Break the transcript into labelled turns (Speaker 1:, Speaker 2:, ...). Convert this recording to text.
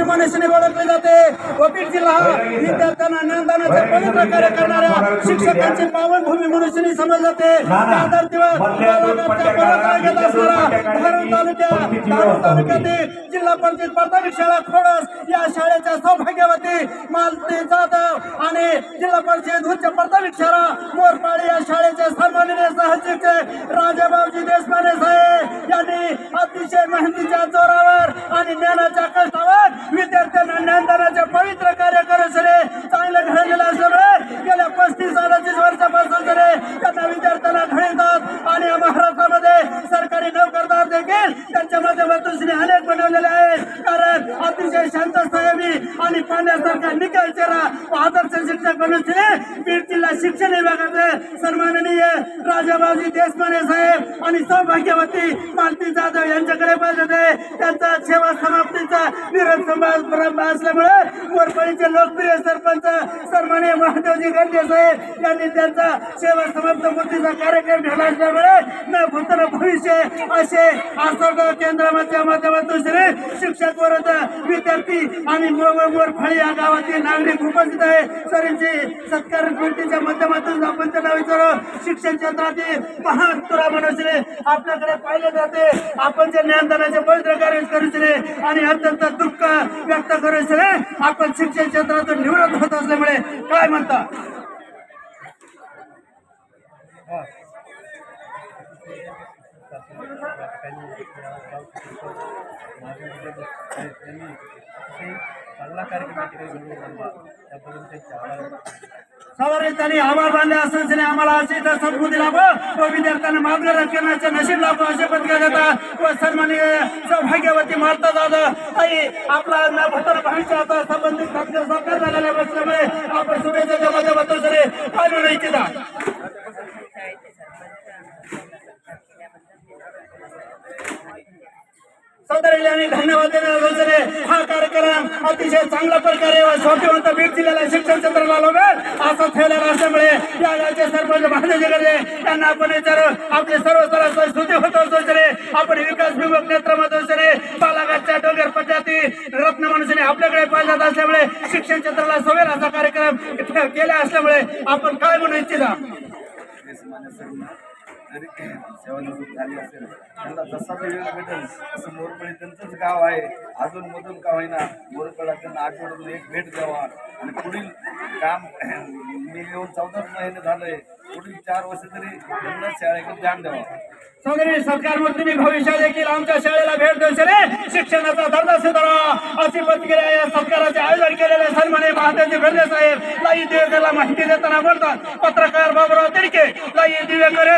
Speaker 1: ओळखले जाते. व बीड जिल्हा विद्यार्थ्यांना ज्ञानदानाचे पवित्र कार्य करणाऱ्या शिक्षकांची पावनभूमी मनुष्याने समजले जाते. घेत असणारा तालुक्या तालुक्यातील जिल्हा परिषद प्राथमिक शाळा खोडस या शाळेच्या सौभाग्यवती मालती जाधव आणि जिल्हा परिषद उच्च प्राथमिक शाळा मोरपाडी या शाळेचे सन्माननीय सहशिक्षक राजाभाऊजी देशपांडे साहेब यांनी अतिशय मेहनतीच्या जोरावर आणि ज्ञानाच्या कष्टावर विद्यार्थ्यांना ज्ञानदानाचे पवित्र कार्य करत सरे चांगलं घडलेलं असल्यामुळे गेल्या पस्तीस अडतीस वर्षापासून सरे त्यांना विद्यार्थ्यांना घडवतात आणि या महाराष्ट्रामध्ये सरकारी नोकरदार देखील त्यांच्या माध्यमातून श्री अनेक बनवलेले आहेत. कारण अतिशय शांत साहेबी आणि पाण्यासारखा निकाल चेहरा आदर्श शिक्षक बनून बीड जिल्हा शिक्षण विभागाचे सर्व राजाबाजी देशमाने साहेब आणि सौभाग्यवती मालती जाधव यांच्याकडे पाहिजे आहे. त्यांचा सेवा समाप्तीचा निरंतर प्रारंभ असल्यामुळे मोरपळीचे लोकप्रिय सरपंच सन्माननीय महादेवजी गंडे साहेब यांनी त्यांचा सेवा समाप्त मूर्तीचा कार्यक्रम ठेवला असल्यामुळे न भूतन भविष्य असे आसगाव केंद्राच्या माध्यमातून श्री शिक्षक वर्ग विद्यार्थी आणि मोर मोरफळी या गावातील नागरिक उपस्थित आहे सरींची सत्कार कृतीच्या माध्यमातून आपण त्यांना विचारू. शिक्षण क्षेत्र महान तुरा मनुष्य आपल्याकडे पाहिले जाते. आपण जे ज्ञानदानाचे पवित्र कार्य करूचले आणि अत्यंत दुःख व्यक्त करूचले आपण शिक्षण क्षेत्रातून निवडत होत असल्यामुळे काय म्हणता?
Speaker 2: त्यांनी कार्यक्रम या ठिकाणी आभार
Speaker 1: बांधले त्यांनी आभार आम्हाला अशी तर सद्बुद्धी लाभो. व विद्यार्थ्यांना मार्गदर्शन करण्याचे नशीब लाभो असे पत्रिका देतात. व सन्माननीय सौभाग्यवती मारता दादा आई आपला न भतर भविष्याचा संबंधित खात्य सरकार झालेल्या असल्यामुळे आपण शुभेच्छा माध्यमातून सगळे तरी म्हणू इच्छिता यांनी धन्यवाद देण्याचे हा कार्यक्रम अतिशय चांगल्या प्रकारे व बीड जिल्ह्याला शिक्षण क्षेत्राला लावेल असं ठेवलेलं असल्यामुळे या गावचे सरपंच महादेवजी गडे त्यांना आपण विचारू. आपले सर्व स्तराचा स्तुती होत असतो आपण विकास विभाग क्षेत्रामध्ये सरे बालाघाटच्या डोंगर पद्धती रत्न मनुष्याने आपल्याकडे पाहिजे असल्यामुळे शिक्षण क्षेत्राला सवेल असा कार्यक्रम केला असल्यामुळे आपण काय म्हणू इच्छिता?
Speaker 2: जरी सेवानिवृत्त झाली असेल त्यांना जसा वेळ भेटेल असं मोरपळी त्यांचंच गाव आहे. अजून मधून का होईना मोरपळा त्यांना आठवड्यातून एक भेट द्यावा. आणि पुढील काम मी येऊन चौदा महिने आहे पुढील चार वर्ष तरी त्यांना शाळेकडे ध्यान द्यावं.
Speaker 1: सगळी सरकार मंत्री भविष्यात देखील आमच्या शाळेला भेट देऊ शिक्षणाचा दर्जा सुधारा. अशी प्रतिक्रिया या सत्काराचे आयोजन केलेले सन्माने महात्याचे भेंडे साहेब. लाई दिवेकरला माहिती देताना बोलतात. पत्रकार बाबुराव तिडके. लाई दिवेकर